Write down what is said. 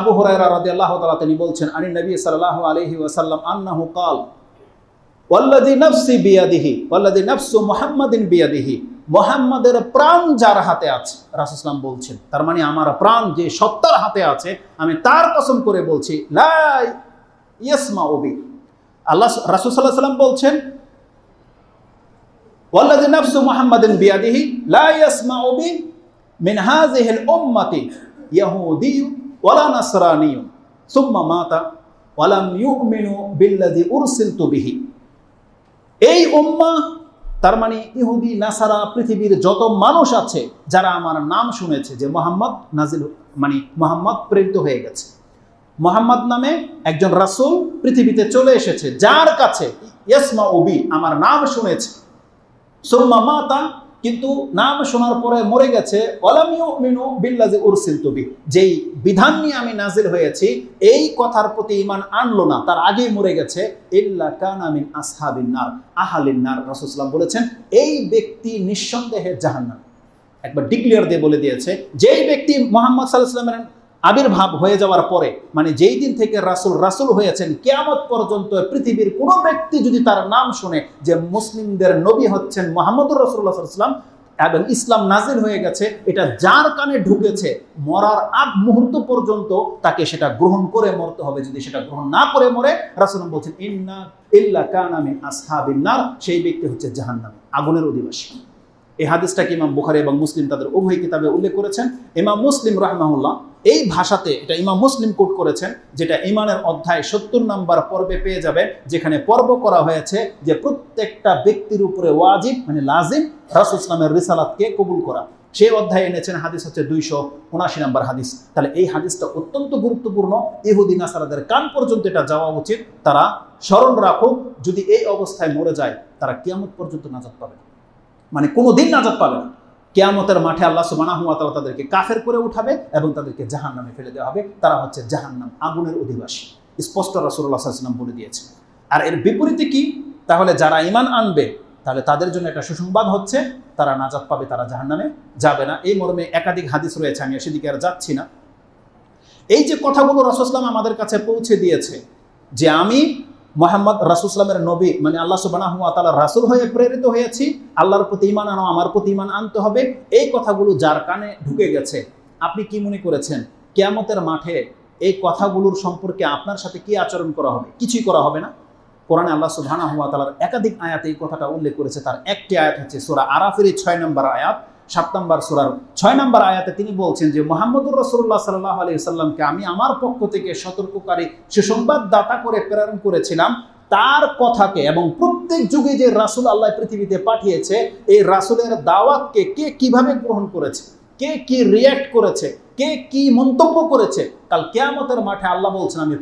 আবু হরাইরা রাদি আল্লাহ তালা তিনি বলছেন আনি নবী সাল্লাহ আলহি ওয়াসাল্লাম আন্নাহু কাল বিয়াদিহি বিয়াদিহি প্রাণ যার হাতে আছে। বলছেন, তার মানে আমার প্রাণ যে সত্তার হাতে আছে, আমি তার কসম করে বলছি লাই ইয়াসমা আল্লাহ বলছেন বিয়াদিহি, লা ইয়াসমা উম্মতি ওয়ালা নাসরানিয়্যু সুম্মা মাতা ওয়ালাম ইউমিনু উরসিলতু বিহি। এই তার মানে ইহুদি, নাসারা, পৃথিবীর যত মানুষ আছে, যারা আমার নাম শুনেছে যে মোহাম্মদ নাজিল মানে মোহাম্মদ প্রেরিত হয়ে গেছে। মোহাম্মদ নামে একজন রাসূল পৃথিবীতে চলে এসেছে, যার কাছে ইয়াসমা ওবি আমার নাম শুনেছে। সুম্মা মাতা কিন্তু নাম শোনার পরে মরে গেছে মিনু উরসিল তুবি যেই বিধান নিয়ে আমি নাজিল হয়েছি, এই কথার প্রতি ইমান আনলো না, তার আগেই মরে গেছে, ইল্লা বলেছেন, এই ব্যক্তি নিঃসন্দেহে জাহান্ন একবার ডিক্লিয়ার দিয়ে বলে দিয়েছে, যেই ব্যক্তি মোহাম্মদ সাল্লাহ আবির্ভাব হয়ে যাওয়ার পরে মানে যেই দিন থেকে রাসূল রাসূল হয়েছেন, কেয়ামত পর্যন্ত পৃথিবীর কোনো ব্যক্তি যদি তার নাম শুনে যে মুসলিমদের নবী হচ্ছেন মোহাম্মদুর আলাইহি ওয়াসাল্লাম এবং ইসলাম নাজিল হয়ে গেছে, এটা যার কানে ঢুকেছে, মরার আগ মুহূর্ত পর্যন্ত তাকে সেটা গ্রহণ করে মরতে হবে। যদি সেটা গ্রহণ না করে মরে, রাসূল বলছেন, ইন্না ইল্লা কানা মিন আসহাবিন নার সেই ব্যক্তি হচ্ছে জাহান্নামী, আগুনের অধিবাসী। এই হাদিসটাকে ইমাম বুখারি এবং মুসলিম তাদের উভয় কিতাবে উল্লেখ করেছেন? ইমাম মুসলিম রাহমাহুল্লাহ এই ভাষাতে এটা ইমাম মুসলিম কোট করেছেন, যেটা ইমানের অধ্যায় সত্তর নাম্বার পর্বে পেয়ে যাবেন, যেখানে পর্ব করা হয়েছে যে প্রত্যেকটা ব্যক্তির উপরে ওয়াজিব মানে লাজিম, রাসুল ইসলামের রিসালাতকে কবুল করা। সেই অধ্যায়ে এনেছেন হাদিস হচ্ছে দুইশো উনাশি নাম্বার হাদিস। তাহলে এই হাদিসটা অত্যন্ত গুরুত্বপূর্ণ। ইহুদিন আসারাদের কান পর্যন্ত এটা যাওয়া উচিত। তারা স্মরণ রাখুক, যদি এই অবস্থায় মরে যায়, তারা কিয়ামত পর্যন্ত নাজাত পাবে মানে কোনো দিন নাজাত পাবে না। কেয়ামতের মাঠে আল্লাহ তাআলা তাদেরকে কাফের করে উঠাবে এবং তাদেরকে জাহান্নামে ফেলে দেওয়া হবে। তারা হচ্ছে জাহান্নাম আগুনের অধিবাসী। স্পষ্ট আলাইহি ওয়াসাল্লাম বলে দিয়েছে। আর এর বিপরীতে কি? তাহলে যারা ইমান আনবে, তাহলে তাদের জন্য একটা সুসংবাদ হচ্ছে, তারা নাজাত পাবে, তারা জাহান্নামে যাবে না। এই মর্মে একাধিক হাদিস রয়েছে, আমি সেদিকে আর যাচ্ছি না। এই যে কথাগুলো রাসূলুল্লাহ আমাদের কাছে পৌঁছে দিয়েছে যে আমি মোহাম্মদ রাসুসলামের নবী মানে আল্লাহ সুবানাহ তালা রাসুল হয়ে প্রেরিত হয়েছি, আল্লাহর প্রতি ইমান আনো, আমার প্রতি ইমান আনতে হবে। এই কথাগুলো যার কানে ঢুকে গেছে, আপনি কি মনে করেছেন? কেয়ামতের মাঠে এই কথাগুলোর সম্পর্কে আপনার সাথে কি আচরণ করা হবে? কিছুই করা হবে না। কোরআনে আল্লাহ সুবহানাহু ওয়া তাআলার একাধিক আয়াতে এই কথাটা উল্লেখ করেছে। তার একটি আয়াত হচ্ছে সোরা আরাফের ছয় নম্বর আয়াত। সাত নম্বর সূরার ছয় নম্বর আয়াতে তিনি বলছেন যে, মোহাম্মদুর রসুল্লাহ সাল্লাহ আলি সাল্লামকে আমি আমার পক্ষ থেকে সতর্ককারী সুসংবাদ দাতা করে প্রেরণ করেছিলাম, তার কথাকে এবং প্রত্যেক যুগে যে রাসূল আল্লাহ পৃথিবীতে পাঠিয়েছে, এই রাসূলের দাওয়াতকে কে কীভাবে গ্রহণ করেছে, কে কি রিয়্যাক্ট করেছে, কে কি মন্তব্য করেছে, কাল কেয়ামতের মাঠে আল্লাহ বলছেন, আমি